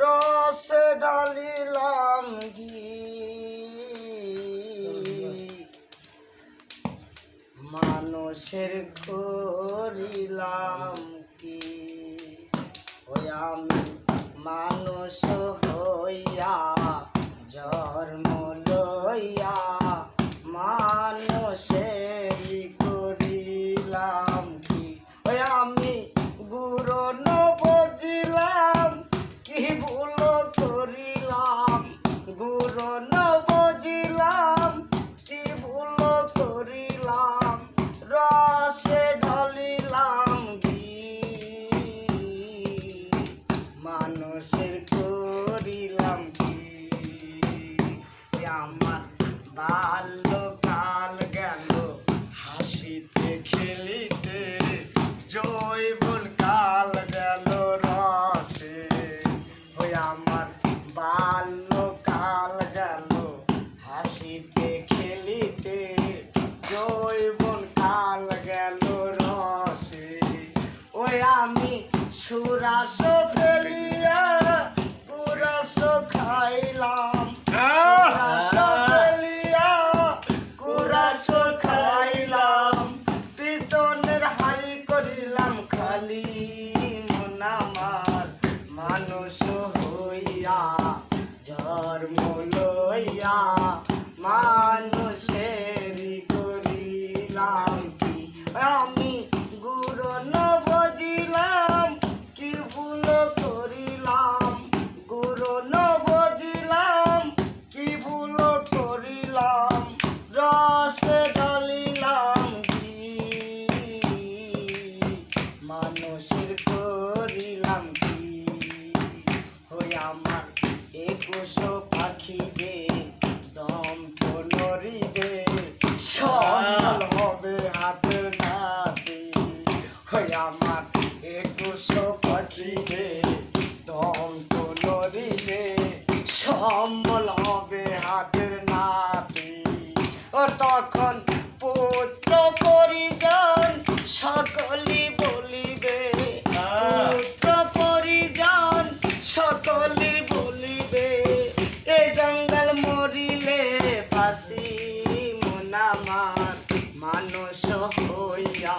রস ডালিলাম ঘি। মানুষের করিলাম কি? ওই আমি মানুষ হইয়া জন্ম লইয়া মানুষের মানুষের করিলাম কি? আমার বাল্যকাল গেল, হাসিতে খেলিতে জৈবন কাল গেল রসে। ওই আমার বাল্যকাল গেল, হাসিতে খেলিতে জৈবন কাল গেল রসে। ওই আমি সুরাস ফেলিয়া পুরস খাইলাম। সুরাস ফেলিয়া কুরাস খাইলাম। পিছনের করিলাম খালি মন আমার মানুষ হইয়া জন্ম লইয়া মানুষেরই রসে ডলিলাম কি? মানুষের করিলাম কি? হই আমার একুশ পাখি দে দম তো নরিবে সফল হবে হাতের নাতে। হই আমার একুশ পাখি দে দম তো নরিবে সম্বল হবে হাতের নাতে। সকলি বলিবে এ জঙ্গল মরিলে ফাঁসি মনামার মানুষ হইয়া